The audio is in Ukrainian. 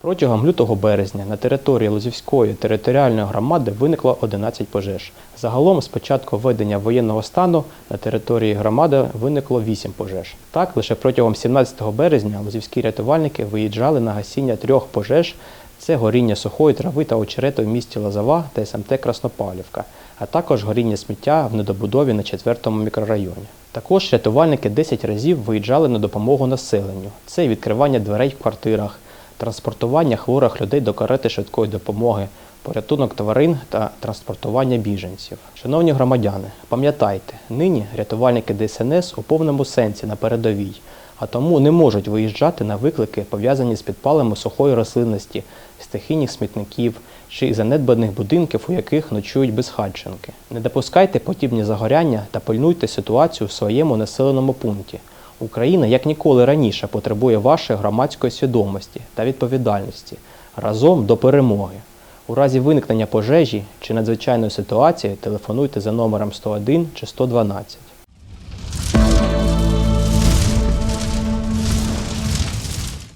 Протягом лютого березня на території Лозівської територіальної громади виникло 11 пожеж. Загалом з початку введення воєнного стану на території громади виникло 8 пожеж. Так, лише протягом 17 березня лозівські рятувальники виїжджали на гасіння трьох пожеж. Це горіння сухої трави та очерету в місті Лозова та СМТ Краснопавлівка, а також горіння сміття в недобудові на 4 мікрорайоні. Також рятувальники 10 разів виїжджали на допомогу населенню. Це відкривання дверей в квартирах, транспортування хворих людей до карети швидкої допомоги, порятунок тварин та транспортування біженців. Шановні громадяни, пам'ятайте, нині рятувальники ДСНС у повному сенсі на передовій, а тому не можуть виїжджати на виклики, пов'язані з підпалами сухої рослинності, стихійних смітників чи занедбаних будинків, у яких ночують безхатченки. Не допускайте подібні загоряння та пильнуйте ситуацію в своєму населеному пункті. Україна як ніколи раніше потребує вашої громадської свідомості та відповідальності разом до перемоги. У разі виникнення пожежі чи надзвичайної ситуації телефонуйте за номером 101 чи 112.